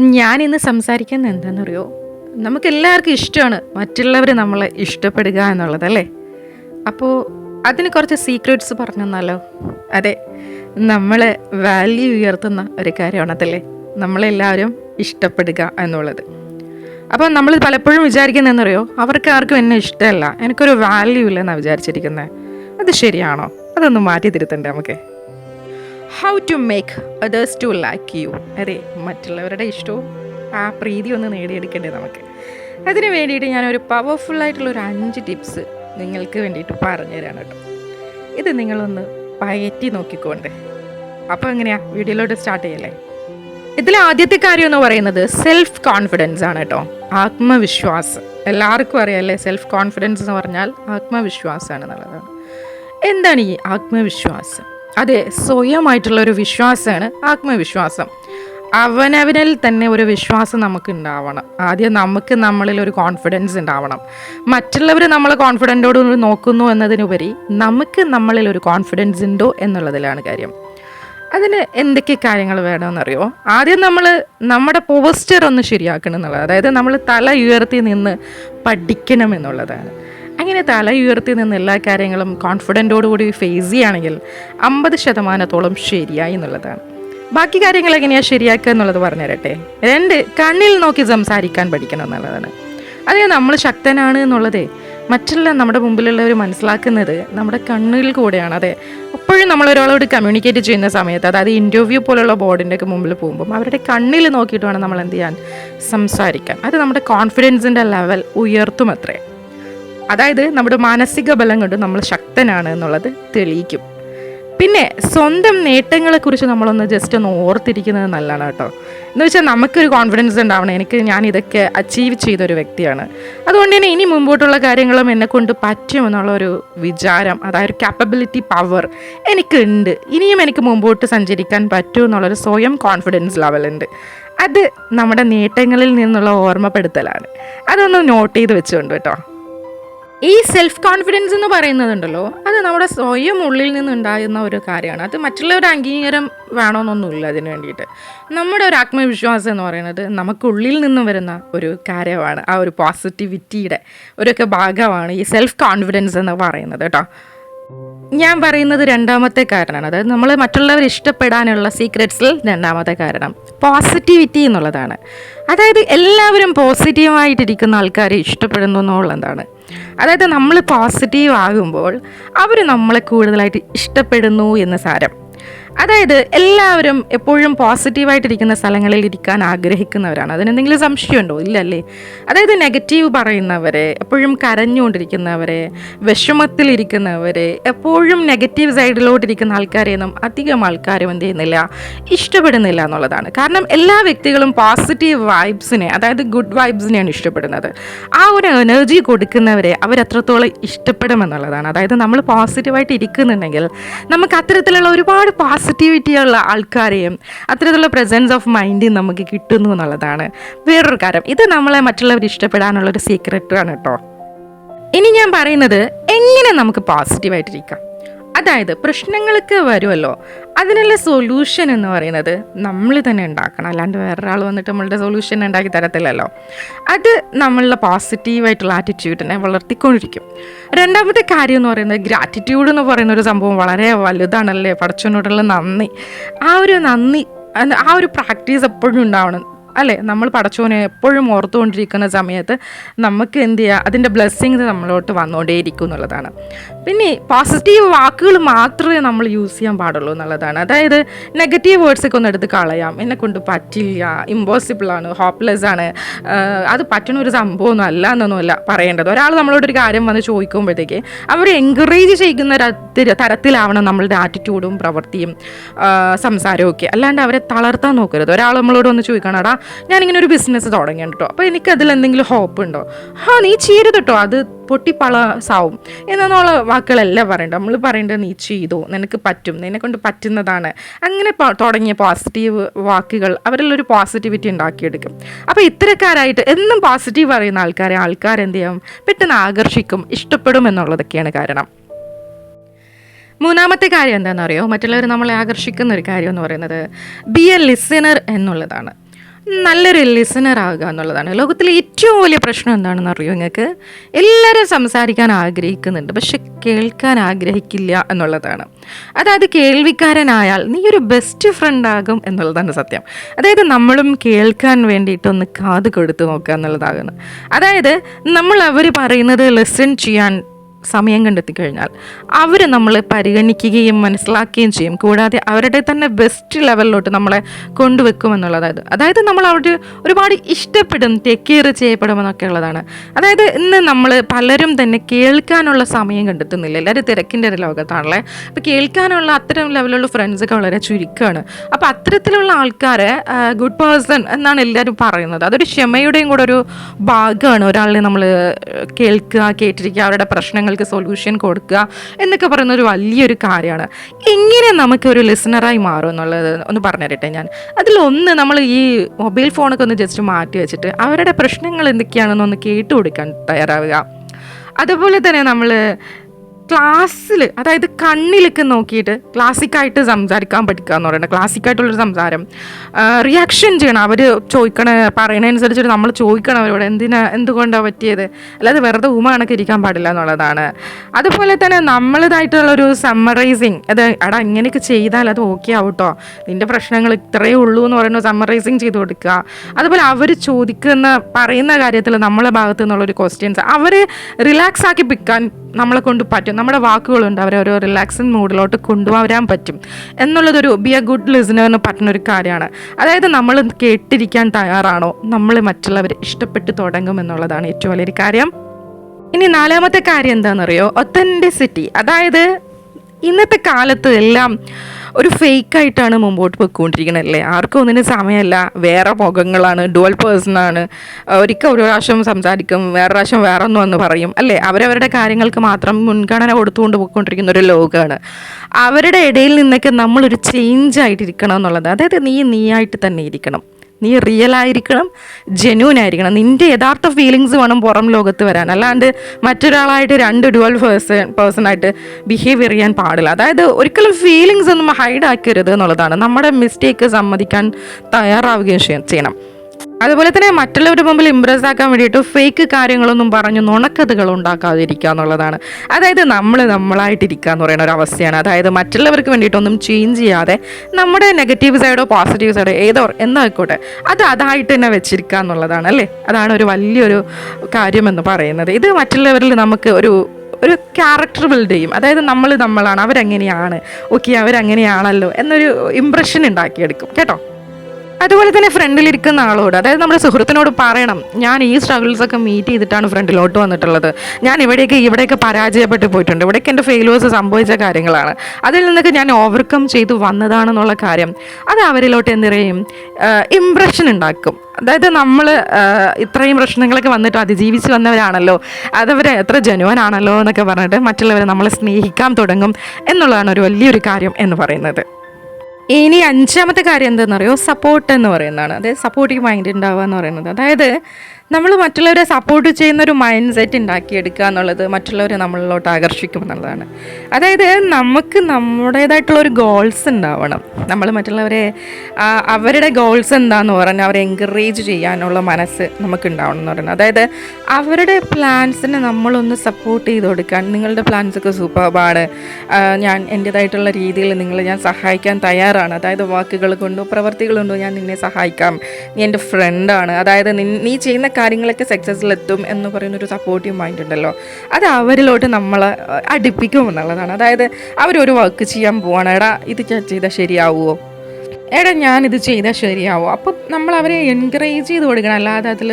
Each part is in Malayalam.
ഞാൻ ഇന്ന് സംസാരിക്കുന്നത് നമുക്ക് എല്ലാവർക്കും ഇഷ്ടമാണ് മറ്റുള്ളവർ നമ്മളെ ഇഷ്ടപ്പെടുക എന്നുള്ളത് അല്ലേ? അപ്പോൾ അതിന് കുറച്ച് സീക്രട്സ് പറഞ്ഞു തന്നാലോ അതെ നമ്മളെ വാല്യൂ ഉയർത്തുന്ന ഒരു കാര്യമാണ് അതല്ലേ? നമ്മളെല്ലാവരും ഇഷ്ടപ്പെടുക എന്നുള്ളത്. അപ്പോൾ നമ്മൾ പലപ്പോഴും വിചാരിക്കുന്നതെന്നറിയോ? അവർക്ക് ആർക്കും എന്നെ ഇഷ്ടമല്ല. എനിക്കൊരു വാല്യൂ ഇല്ലെന്നാണ് വിചാരിച്ചിരിക്കുന്നത്. അത് ശരിയാണോ? അതൊന്ന് മാറ്റി തിരുത്തണ്ടേ നമുക്ക്? How to make others to like you അതെ മറ്റുള്ളവരുടെ ഇഷ്ടവും ആ പ്രീതി ഒന്ന് നേടിയെടുക്കേണ്ടത് നമുക്ക്. അതിന് വേണ്ടിയിട്ട് ഞാനൊരു പവർഫുള്ളായിട്ടുള്ള ഒരു അഞ്ച് ടിപ്സ് നിങ്ങൾക്ക് വേണ്ടിയിട്ട് പറഞ്ഞു തരാണ് കേട്ടോ. ഇത് നിങ്ങളൊന്ന് പയറ്റി നോക്കിക്കോണ്ടേ. അപ്പോൾ എങ്ങനെയാ? വീഡിയോയിലോട്ട് സ്റ്റാർട്ട് ചെയ്യല്ലേ? ഇതിൽ ആദ്യത്തെ കാര്യം എന്ന് പറയുന്നത് സെൽഫ് കോൺഫിഡൻസ് ആണ് കേട്ടോ. ആത്മവിശ്വാസം. എല്ലാവർക്കും അറിയാമല്ലേ സെൽഫ് കോൺഫിഡൻസ് എന്ന് പറഞ്ഞാൽ ആത്മവിശ്വാസമാണ് എന്നുള്ളതാണ്. എന്താണ് ഈ ആത്മവിശ്വാസം? അതെ സ്വയമായിട്ടുള്ള ഒരു വിശ്വാസമാണ് ആത്മവിശ്വാസം. അവനവനിൽ തന്നെ ഒരു വിശ്വാസം നമുക്ക് ഉണ്ടാവണം ആദ്യം നമുക്ക് നമ്മളിൽ ഒരു കോൺഫിഡൻസ് ഉണ്ടാവണം. മറ്റുള്ളവർ നമ്മൾ കോൺഫിഡന്റോട് നോക്കുന്നു എന്നതിനുപരി നമുക്ക് നമ്മളിൽ ഒരു കോൺഫിഡൻസ് ഉണ്ടോ എന്നുള്ളതിലാണ് കാര്യം. അതിന് എന്തൊക്കെ കാര്യങ്ങൾ വേണമെന്നറിയോ? ആദ്യം നമ്മൾ നമ്മുടെ പോസ്റ്റർ ഒന്ന് ശരിയാക്കണം എന്നുള്ളത്. അതായത് നമ്മൾ തല ഉയർത്തി നിന്ന് പഠിക്കണം എന്നുള്ളതാണ്. അങ്ങനെ തല ഉയർത്തി നിന്ന് എല്ലാ കാര്യങ്ങളും കോൺഫിഡന്റോടുകൂടി ഫേസ് ചെയ്യുകയാണെങ്കിൽ അമ്പത് ശതമാനത്തോളം ശരിയായി എന്നുള്ളതാണ് ബാക്കി കാര്യങ്ങൾ എങ്ങനെയാണ് ശരിയാക്കുക എന്നുള്ളത് പറഞ്ഞുതരട്ടെ. രണ്ട് കണ്ണിൽ നോക്കി സംസാരിക്കാൻ പഠിക്കണം എന്നുള്ളതാണ്. അതെ നമ്മൾ ശക്തനാണ് എന്നുള്ളതേ. മറ്റുള്ള നമ്മുടെ മുമ്പിലുള്ളവർ മനസ്സിലാക്കുന്നത് നമ്മുടെ കണ്ണിൽ കൂടെയാണ്. അതെ എപ്പോഴും നമ്മൾ ഒരാളോട് കമ്മ്യൂണിക്കേറ്റ് ചെയ്യുന്ന സമയത്ത് അതായത് ഇന്റർവ്യൂ പോലുള്ള ബോർഡിന്റെ ഒക്കെ മുമ്പിൽ പോകുമ്പോൾ അവരുടെ കണ്ണിൽ നോക്കിയിട്ട് വേണം നമ്മൾ എന്ത് ചെയ്യാൻ സംസാരിക്കാൻ. അത് നമ്മുടെ കോൺഫിഡൻസിന്റെ ലെവൽ ഉയർത്തും അത്രേ. അതായത് നമ്മുടെ മാനസിക ബലം കൊണ്ട് നമ്മൾ ശക്തനാണ് എന്നുള്ളത് തെളിയിക്കും. പിന്നെ സ്വന്തം നേട്ടങ്ങളെക്കുറിച്ച് നമ്മളൊന്ന് ജസ്റ്റ് ഒന്ന് ഓർത്തിരിക്കുന്നത് നല്ലതാണ് കേട്ടോ. എന്ന് വെച്ചാൽ നമുക്കൊരു കോൺഫിഡൻസ് ഉണ്ടാവണം. എനിക്ക് ഞാൻ ഇതൊക്കെ അച്ചീവ് ചെയ്തൊരു വ്യക്തിയാണ്. അതുകൊണ്ട് തന്നെ ഇനി മുമ്പോട്ടുള്ള കാര്യങ്ങളും എന്നെ കൊണ്ട് പറ്റുമെന്നുള്ള ഒരു വിചാരം അതായത് കാപ്പബിലിറ്റി പവർ എനിക്കുണ്ട്. ഇനിയും എനിക്ക് മുമ്പോട്ട് സഞ്ചരിക്കാൻ പറ്റും എന്നുള്ളൊരു സ്വയം കോൺഫിഡൻസ് ലെവലുണ്ട് അത് നമ്മുടെ നേട്ടങ്ങളിൽ നിന്നുള്ള ഓർമ്മപ്പെടുത്തലാണ്. അതൊന്ന് നോട്ട് ചെയ്ത് വെച്ചുകൊണ്ട് കേട്ടോ. ഈ സെൽഫ് കോൺഫിഡൻസ് എന്ന് പറയുന്നതുണ്ടല്ലോ അത് നമ്മുടെ സ്വയം ഉള്ളിൽ നിന്നുണ്ടാകുന്ന ഒരു കാര്യമാണ്. അത് മറ്റുള്ളവരുടെ അംഗീകാരം വേണമെന്നൊന്നുമില്ല അതിന് വേണ്ടിയിട്ട്. നമ്മുടെ ഒരു ആത്മവിശ്വാസം എന്ന് പറയുന്നത് നമുക്കുള്ളിൽ നിന്നും വരുന്ന ഒരു കാര്യമാണ് ആ ഒരു പോസിറ്റിവിറ്റിയുടെ ഒരുക്കെ ഭാഗമാണ് ഈ സെൽഫ് കോൺഫിഡൻസ് എന്ന് പറയുന്നത് കേട്ടോ. ഞാൻ പറയുന്നത് രണ്ടാമത്തെ കാരണമാണ്. അതായത് നമ്മൾ മറ്റുള്ളവർ ഇഷ്ടപ്പെടാനുള്ള സീക്രറ്റ്സിൽ രണ്ടാമത്തെ കാരണം പോസിറ്റിവിറ്റി എന്നുള്ളതാണ്. അതായത് എല്ലാവരും പോസിറ്റീവായിട്ടിരിക്കുന്ന ആൾക്കാരെ ഇഷ്ടപ്പെടുന്നു എന്നുള്ളതാണ്. അതായത് നമ്മൾ പോസിറ്റീവ് ആകുമ്പോൾ അവർ നമ്മളെ കൂടുതലായിട്ട് ഇഷ്ടപ്പെടുന്നു എന്ന് സാരം. അതായത് എല്ലാവരും എപ്പോഴും പോസിറ്റീവായിട്ടിരിക്കുന്ന സ്ഥലങ്ങളിൽ ഇരിക്കാൻ ആഗ്രഹിക്കുന്നവരാണ്. അതിനെന്തെങ്കിലും സംശയമുണ്ടോ? ഇല്ലല്ലേ. അതായത് നെഗറ്റീവ് പറയുന്നവരെ എപ്പോഴും കരഞ്ഞുകൊണ്ടിരിക്കുന്നവരെ വിഷമത്തിലിരിക്കുന്നവരെ എപ്പോഴും നെഗറ്റീവ് സൈഡിലോട്ടിരിക്കുന്ന ആൾക്കാരെയൊന്നും അധികം ആൾക്കാരും എന്ത് ചെയ്യുന്നില്ല ഇഷ്ടപ്പെടുന്നില്ല എന്നുള്ളതാണ്. കാരണം എല്ലാ വ്യക്തികളും പോസിറ്റീവ് വൈബ്സിനെ അതായത് ഗുഡ് വൈബ്സിനെയാണ് ഇഷ്ടപ്പെടുന്നത്. ആ ഒരു എനർജി കൊടുക്കുന്നവരെ അവരത്രത്തോളം ഇഷ്ടപ്പെടുമെന്നുള്ളതാണ്. അതായത് നമ്മൾ പോസിറ്റീവായിട്ട് ഇരിക്കുന്നുണ്ടെങ്കിൽ നമുക്ക് അത്തരത്തിലുള്ള ഒരുപാട് പോസിറ്റിവിറ്റിയുള്ള ആൾക്കാരെയും അത്തരത്തിലുള്ള പ്രസൻസ് ഓഫ് മൈൻഡ് നമുക്ക് കിട്ടുന്നു എന്നുള്ളതാണ് വേറൊരു കാര്യം. ഇത് നമ്മളെ മറ്റുള്ളവർ ഇഷ്ടപ്പെടാനുള്ളൊരു സീക്രട്ടാണ് കേട്ടോ ഇനി ഞാൻ പറയുന്നത് എങ്ങനെ നമുക്ക് പോസിറ്റീവായിട്ടിരിക്കാം അതായത് പ്രശ്നങ്ങളൊക്കെ വരുമല്ലോ. അതിനുള്ള സൊല്യൂഷൻ എന്ന് പറയുന്നത് നമ്മൾ തന്നെ ഉണ്ടാക്കണം. അല്ലാണ്ട് വേറൊരാൾ വന്നിട്ട് നമ്മളുടെ സൊല്യൂഷൻ ഉണ്ടാക്കി തരത്തില്ലല്ലോ. അത് നമ്മളുടെ പോസിറ്റീവായിട്ടുള്ള ആറ്റിറ്റ്യൂഡിനെ വളർത്തിക്കൊണ്ടിരിക്കും. രണ്ടാമത്തെ കാര്യം എന്ന് പറയുന്നത് ഗ്രാറ്റിറ്റ്യൂഡ് എന്ന് പറയുന്ന ഒരു സംഭവം വളരെ വലുതാണല്ലേ? പടച്ചവനോടുള്ള നന്ദി. ആ ഒരു നന്ദി ആ ഒരു പ്രാക്ടീസ് എപ്പോഴും ഉണ്ടാവണം. അല്ലേ? നമ്മൾ പടച്ചോനെ എപ്പോഴും ഓർത്തുകൊണ്ടിരിക്കുന്ന സമയത്ത് നമുക്ക് എന്ത് ചെയ്യുക അതിന്റെ ബ്ലെസ്സിങ് നമ്മളോട്ട് വന്നുകൊണ്ടേയിരിക്കും എന്നുള്ളതാണ്. പിന്നെ പോസിറ്റീവ് വാക്കുകൾ മാത്രമേ നമ്മൾ യൂസ് ചെയ്യാൻ പാടുള്ളൂ എന്നുള്ളതാണ്. അതായത് നെഗറ്റീവ് വേർഡ്സൊക്കെ ഒന്ന് എടുത്ത് കളയാം. എന്നെ കൊണ്ട് പറ്റില്ല ഇമ്പോസിബിൾ ആണ് ഹോപ്പ്ലെസ് ആണ്. അത് പറ്റുന്ന ഒരു സംഭവമൊന്നും അല്ല എന്നൊന്നുമല്ല പറയേണ്ടത്. ഒരാൾ നമ്മളോട് ഒരു കാര്യം വന്ന് ചോദിക്കുമ്പോഴത്തേക്ക് അവരെ എൻകറേജ് ചെയ്യുന്ന തരത്തിലാവണം നമ്മളുടെ ആറ്റിറ്റ്യൂഡും പ്രവൃത്തിയും സംസാരവും ഒക്കെ. അല്ലാണ്ട് അവരെ തളർത്താൻ നോക്കരുത്. ഒരാൾ നമ്മളോട് വന്ന് ചോദിക്കണടാ ഞാനിങ്ങനെ ഒരു ബിസിനസ് തുടങ്ങിയാണ് കേട്ടോ അപ്പോൾ എനിക്ക് അതിൽ എന്തെങ്കിലും ഹോപ്പ് ഉണ്ടോ? ആ നീ ചെയ്യരുത് കേട്ടോ അത് പൊട്ടിപ്പളസാവും. എന്നുള്ള വാക്കുകളല്ല പറയണ്ട. നമ്മൾ പറയേണ്ടത് നീ ചെയ്തു. നിനക്ക് പറ്റും. നിന്നെ കൊണ്ട് പറ്റുന്നതാണ്. അങ്ങനെ തുടങ്ങിയ പോസിറ്റീവ് വാക്കുകൾ അവരിലൊരു പോസിറ്റിവിറ്റി ഉണ്ടാക്കിയെടുക്കും. അപ്പോൾ ഇത്തരക്കാരായിട്ട് എന്നും പോസിറ്റീവ് പറയുന്ന ആൾക്കാരെ ആൾക്കാർ എന്ത് ചെയ്യും? പെട്ടെന്ന് ആകർഷിക്കും ഇഷ്ടപ്പെടും എന്നുള്ളതൊക്കെയാണ് കാരണം. മൂന്നാമത്തെ കാര്യം എന്താണെന്ന് അറിയോ മറ്റുള്ളവർ നമ്മളെ ആകർഷിക്കുന്ന ഒരു കാര്യം എന്ന് പറയുന്നത് ബി എ ലിസണർ എന്നുള്ളതാണ്. നല്ലൊരു ലിസണർ ആകുക എന്നുള്ളതാണ്. ലോകത്തിലെ ഏറ്റവും വലിയ പ്രശ്നം എന്താണെന്ന് അറിയോ നിങ്ങൾക്ക്? എല്ലാവരും സംസാരിക്കാൻ ആഗ്രഹിക്കുന്നുണ്ട് പക്ഷെ കേൾക്കാൻ ആഗ്രഹിക്കില്ല എന്നുള്ളതാണ്. അതായത് കേൾവിക്കാരനായാൽ നീ ഒരു ബെസ്റ്റ് ഫ്രണ്ട് ആകും എന്നുള്ളതാണ് സത്യം. അതായത് നമ്മളും കേൾക്കാൻ വേണ്ടിയിട്ടൊന്ന് കാത് കൊടുത്ത് നോക്കുക എന്നുള്ളതാകുന്നു അതായത് നമ്മൾ അവർ പറയുന്നത് ലിസൺ ചെയ്യാൻ സമയം കണ്ടെത്തി കഴിഞ്ഞാൽ അവർ നമ്മളെ പരിഗണിക്കുകയും മനസ്സിലാക്കുകയും ചെയ്യും. കൂടാതെ അവരുടെ തന്നെ ബെസ്റ്റ് ലെവലിലോട്ട് നമ്മളെ കൊണ്ടുവെക്കുമെന്നുള്ളതായത് അതായത് നമ്മൾ അവർ ഒരുപാട് ഇഷ്ടപ്പെടും ടേക്ക് കെയർ ചെയ്യപ്പെടുമെന്നൊക്കെ ഉള്ളതാണ്. അതായത് ഇന്ന് നമ്മൾ പലരും തന്നെ കേൾക്കാനുള്ള സമയം കണ്ടെത്തുന്നില്ല. എല്ലാവരും തിരക്കിന്റെ ഒരു ലോകത്താണല്ലേ? അപ്പോൾ കേൾക്കാനുള്ള അത്തരം ലെവലുള്ള ഫ്രണ്ട്സൊക്കെ വളരെ ചുരുക്കമാണ്. അപ്പോൾ അത്തരത്തിലുള്ള ആൾക്കാരെ ഗുഡ് പേഴ്സൺ എന്നാണ് എല്ലാവരും പറയുന്നത്. അതൊരു ക്ഷമയുടെയും കൂടെ ഒരു ഭാഗമാണ് ഒരാളെ നമ്മൾ കേൾക്കുക കേട്ടിരിക്കുക അവരുടെ പ്രശ്നങ്ങൾക്ക് സൊല്യൂഷൻ കൊടുക്കുക എന്നൊക്കെ പറയുന്ന ഒരു വലിയൊരു കാര്യമാണ്. എങ്ങനെ നമുക്ക് ഒരു ലിസണറായി മാറും എന്നുള്ളത് ഒന്ന് പറഞ്ഞു തരട്ടെ ഞാൻ. അതിലൊന്ന് നമ്മൾ ഈ മൊബൈൽ ഫോണൊക്കെ ഒന്ന് ജസ്റ്റ് മാറ്റി വെച്ചിട്ട് അവരുടെ പ്രശ്നങ്ങൾ എന്തൊക്കെയാണെന്നൊന്ന് കേട്ടു കൊടുക്കാൻ തയ്യാറാവുക. അതുപോലെ തന്നെ നമ്മൾ ക്ലാസ്സിൽ അതായത് കണ്ണിലേക്ക് നോക്കിയിട്ട് ക്ലാസിക്കായിട്ട് സംസാരിക്കാൻ പഠിക്കുക എന്ന് പറയുന്നത് ക്ലാസിക്കായിട്ടുള്ളൊരു സംസാരം. റിയാക്ഷൻ ചെയ്യണം. അവർ ചോദിക്കണ പറയുന്നതനുസരിച്ചിട്ട് നമ്മൾ ചോദിക്കണം അവരോട് എന്തിനാ എന്തുകൊണ്ടാണ് പറ്റിയത്? അല്ലാതെ വെറുതെ ഊമ കണക്ക് ഇരിക്കാൻ പാടില്ല എന്നുള്ളതാണ്. അതുപോലെ തന്നെ നമ്മളിതായിട്ടുള്ളൊരു സമ്മറൈസിങ് അത് എടാ ഇങ്ങനെയൊക്കെ ചെയ്താൽ അത് ഓക്കെ ആവട്ടോ. നിന്റെ പ്രശ്നങ്ങൾ ഇത്രയേ ഉള്ളൂ എന്ന് പറയുന്നത് സമ്മറൈസിങ് ചെയ്ത് കൊടുക്കുക. അതുപോലെ അവർ ചോദിക്കുന്ന പറയുന്ന കാര്യത്തിൽ നമ്മളെ ഭാഗത്തു നിന്നുള്ളൊരു ക്വസ്റ്റ്യൻസ് അവർ റിലാക്സ് ആക്കി പിക്കാൻ നമ്മളെ കൊണ്ട് പറ്റും. നമ്മുടെ വാക്കുകളുണ്ട്. അവരെ ഒരു റിലാക്സിങ് മൂഡിലോട്ട് കൊണ്ടുവരാൻ പറ്റും. എന്നുള്ളതൊരു ബി എ ഗുഡ് ലിസണറിന് പറ്റുന്ന ഒരു കാര്യമാണ്. അതായത് നമ്മൾ കേട്ടിരിക്കാൻ തയ്യാറാണോ? നമ്മൾ മറ്റുള്ളവരെ ഇഷ്ടപ്പെട്ട് തുടങ്ങും എന്നുള്ളതാണ് ഏറ്റവും വലിയൊരു കാര്യം. ഇനി നാലാമത്തെ കാര്യം എന്താണെന്നറിയോ? ഒത്തന്റിസിറ്റി അതായത് ഇന്നത്തെ കാലത്ത് എല്ലാം ഒരു ഫേക്കായിട്ടാണ് മുമ്പോട്ട് പോയിക്കൊണ്ടിരിക്കുന്നത് അല്ലേ? ആർക്കും ഒന്നിനും സമയമല്ല. വേറെ മുഖങ്ങളാണ് ഡുവൽ പേഴ്സണാണ് ഒരിക്കൽ ഒരു പ്രാവശ്യം സംസാരിക്കും വേറെ പ്രാവശ്യം വേറെ ഒന്നും എന്ന് പറയും അല്ലേ? അവരവരുടെ കാര്യങ്ങൾക്ക് മാത്രം മുൻഗണന കൊടുത്തുകൊണ്ട് പോയിക്കൊണ്ടിരിക്കുന്ന ഒരു ലോകമാണ്. അവരുടെ ഇടയിൽ നിന്നൊക്കെ നമ്മളൊരു ചേഞ്ച് ആയിട്ടിരിക്കണം എന്നുള്ളത്. അതായത് നീ നീയായിട്ട് തന്നെ ഇരിക്കണം. നീ റിയൽ ആയിരിക്കണം ജെന്യൂൻ ആയിരിക്കണം. നിന്റെ യഥാർത്ഥ ഫീലിങ്സ് വേണം പുറം ലോകത്ത് വരാൻ. അല്ലാണ്ട് മറ്റൊരാളായിട്ട് രണ്ട് ഡുവൽ പേഴ്സൺ പേഴ്സണായിട്ട് ബിഹേവ് ചെയ്യാൻ പാടില്ല. അതായത് ഒരിക്കലും ഫീലിങ്സ് ഒന്നും ഹൈഡ് ആക്കരുത് എന്നുള്ളതാണ്. നമ്മുടെ മിസ്റ്റേക്ക് സമ്മതിക്കാൻ തയ്യാറാവുകയും ചെയ്യ- ചെയ്യണം. അതുപോലെ തന്നെ മറ്റുള്ളവരുടെ മുമ്പിൽ ഇമ്പ്രസ് ആക്കാൻ വേണ്ടിയിട്ട് ഫേക്ക് കാര്യങ്ങളൊന്നും പറഞ്ഞു നുണക്കഥകൾ ഉണ്ടാക്കാതിരിക്കുക എന്നുള്ളതാണ്. അതായത് നമ്മൾ നമ്മളായിട്ടിരിക്കുക എന്ന് പറയുന്ന ഒരു അവസ്ഥയാണ്. അതായത് മറ്റുള്ളവർക്ക് വേണ്ടിയിട്ടൊന്നും ചേഞ്ച് ചെയ്യാതെ നമ്മുടെ നെഗറ്റീവ് സൈഡോ പോസിറ്റീവ് സൈഡോ ഏതോ എന്നായിക്കോട്ടെ അത് അതായിട്ട് തന്നെ വെച്ചിരിക്കുക എന്നുള്ളതാണ് അല്ലേ? അതാണ് ഒരു വലിയൊരു കാര്യമെന്ന് പറയുന്നത്. ഇത് മറ്റുള്ളവരിൽ നമുക്ക് ഒരു ഒരു ക്യാരക്ടർ ബിൽഡ് ചെയ്യും. അതായത് നമ്മൾ നമ്മളാണ് അവരെങ്ങനെയാണ്. ഓക്കെ അവരങ്ങനെയാണല്ലോ എന്നൊരു ഇമ്പ്രഷൻ ഉണ്ടാക്കിയെടുക്കും. കേട്ടോ? അതുപോലെ തന്നെ ഫ്രണ്ടിലിരിക്കുന്ന ആളോട് അതായത് നമ്മുടെ സുഹൃത്തിനോട് പറയണം ഞാൻ ഈ സ്ട്രഗിൾസ് ഒക്കെ മീറ്റ് ചെയ്തിട്ടാണ് ഫ്രണ്ടിലോട്ട് വന്നിട്ടുള്ളത്. ഞാൻ ഇവിടെയൊക്കെ ഇവിടെയൊക്കെ പരാജയപ്പെട്ട് പോയിട്ടുണ്ട്. ഇവിടെയൊക്കെ എന്റെ ഫെയിലുവേഴ്സ് സംഭവിച്ച കാര്യങ്ങളാണ്. അതിൽ നിന്നൊക്കെ ഞാൻ ഓവർകം ചെയ്തു വന്നതാണെന്നുള്ള കാര്യം. അത് അവരിലോട്ട് എന്ത് ചെയ്യും? ഇമ്പ്രഷൻ ഉണ്ടാക്കും. അതായത് നമ്മൾ ഇത്രയും പ്രശ്നങ്ങളൊക്കെ വന്നിട്ട് അതിജീവിച്ച് വന്നവരാണല്ലോ. അതവർ എത്ര ജനുവൻ ആണല്ലോ എന്നൊക്കെ പറഞ്ഞിട്ട് മറ്റുള്ളവരെ നമ്മളെ സ്നേഹിക്കാൻ തുടങ്ങും എന്നുള്ളതാണ് ഒരു വലിയൊരു കാര്യം എന്ന് പറയുന്നത്. ഇനി അഞ്ചാമത്തെ കാര്യം എന്താണെന്നറിയോ സപ്പോർട്ട് എന്ന് പറയുന്നതാണ്. അതായത് സപ്പോർട്ടീവ് മൈൻഡ് ഉണ്ടാവുക എന്ന് പറയുന്നത്. അതായത് നമ്മൾ മറ്റുള്ളവരെ സപ്പോർട്ട് ചെയ്യുന്ന ഒരു മൈൻഡ് സെറ്റ് ഉണ്ടാക്കിയെടുക്കുക എന്നുള്ളത് മറ്റുള്ളവരെ നമ്മളിലോട്ട് ആകർഷിക്കും എന്നുള്ളതാണ്. അതായത് നമുക്ക് നമ്മുടേതായിട്ടുള്ള ഒരു ഗോൾസ് ഉണ്ടാവണം. നമ്മൾ മറ്റുള്ളവരെ അവരുടെ ഗോൾസ് എന്താന്ന് പറഞ്ഞാൽ അവരെ എൻകറേജ് ചെയ്യാനുള്ള മനസ്സ് നമുക്ക് ഉണ്ടാവണം എന്ന് പറയുന്നത്. അതായത് അവരുടെ പ്ലാൻസിനെ നമ്മളൊന്ന് സപ്പോർട്ട് ചെയ്ത് കൊടുക്കാൻ നിങ്ങളുടെ പ്ലാൻസൊക്കെ സൂപ്പർബാണ് ഞാൻ എന്റേതായിട്ടുള്ള രീതിയിൽ നിങ്ങളെ ഞാൻ സഹായിക്കാൻ തയ്യാറാണ്. അതായത് വാക്കുകൾ കൊണ്ടോ പ്രവർത്തികൾ കൊണ്ടോ ഞാൻ നിന്നെ സഹായിക്കാം. നീ എന്റെ ഫ്രണ്ടാണ് അതായത് നീ ചെയ്യുന്ന കാര്യങ്ങളൊക്കെ സക്സസ്സിലെത്തും എന്ന് പറയുന്നൊരു സപ്പോർട്ടീവ് മൈൻഡ് ഉണ്ടല്ലോ അത് അവരിലോട്ട് നമ്മൾ അടുപ്പിക്കും എന്നുള്ളതാണ്. അതായത് അവരൊരു വർക്ക് ചെയ്യാൻ പോവാണ്. എടാ ഇത് ചെയ്താൽ ശരിയാവുമോ എടാ ഞാനിത് ചെയ്താൽ ശരിയാവും? അപ്പം നമ്മൾ അവരെ എൻകറേജ് ചെയ്ത് കൊടുക്കണം. അല്ലാതെ അതിൽ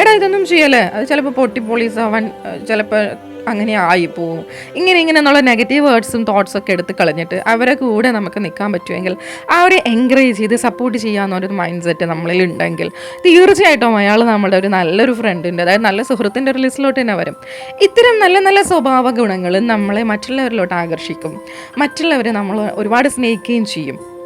എടാ ഇതൊന്നും ചെയ്യല്ലേ? അത് ചിലപ്പോൾ പൊട്ടി പോളീസ് ആവാൻ ചിലപ്പോൾ അങ്ങനെ ആയി ആയിപ്പോവും. ഇങ്ങനെ ഇങ്ങനെ എന്നുള്ള നെഗറ്റീവ് വേർഡ്സും തോട്ട്സും ഒക്കെ എടുത്ത് കളഞ്ഞിട്ട് അവരെ കൂടെ നമുക്ക് നിൽക്കാൻ പറ്റുമെങ്കിൽ അവരെ എൻകറേജ് ചെയ്ത് സപ്പോർട്ട് ചെയ്യാമെന്നൊരു മൈൻഡ് സെറ്റ് നമ്മളിൽ ഉണ്ടെങ്കിൽ തീർച്ചയായിട്ടും അയാൾ നമ്മുടെ ഒരു നല്ലൊരു ഫ്രണ്ടിന്റെ അതായത് നല്ല സുഹൃത്തിന്റെ ഒരു ലിസ്റ്റിലോട്ട് തന്നെ വരും. ഇത്തരം നല്ല നല്ല സ്വഭാവ ഗുണങ്ങൾ നമ്മളെ മറ്റുള്ളവരിലോട്ട് ആകർഷിക്കും. മറ്റുള്ളവരെ നമ്മൾ ഒരുപാട് സ്നേഹിക്കുകയും ചെയ്യും.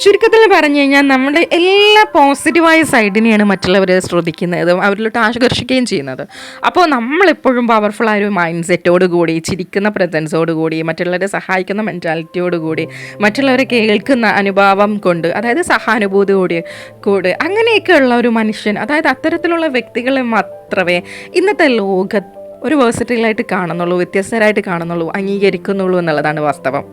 ചുരുക്കത്തിൽ പറഞ്ഞു കഴിഞ്ഞാൽ നമ്മുടെ എല്ലാ പോസിറ്റീവായ സൈഡിനെയാണ് മറ്റുള്ളവർ ശ്രദ്ധിക്കുന്നത് അവരിലോട്ട് ആകർഷിക്കുകയും ചെയ്യുന്നത്. അപ്പോൾ നമ്മളെപ്പോഴും പവർഫുൾ ആയ ഒരു മൈൻഡ് സെറ്റോട് കൂടി ചിരിക്കുന്ന പ്രസൻസോട് കൂടി മറ്റുള്ളവരെ സഹായിക്കുന്ന മെന്റാലിറ്റിയോട് കൂടി മറ്റുള്ളവരെ കേൾക്കുന്ന അനുഭാവം കൊണ്ട് അതായത് സഹാനുഭൂതിയോട് കൂടി അങ്ങനെയൊക്കെയുള്ള ഒരു മനുഷ്യൻ അതായത് അത്തരത്തിലുള്ള വ്യക്തികളെ മാത്രമേ ഇന്നത്തെ ലോകത്ത് ഒരു വേഴ്സറ്റൈലായിട്ട് കാണുന്നുള്ളൂ വ്യത്യസ്തരായിട്ട് കാണുന്നുള്ളൂ അംഗീകരിക്കുന്നുള്ളൂ എന്നുള്ളതാണ് വാസ്തവം.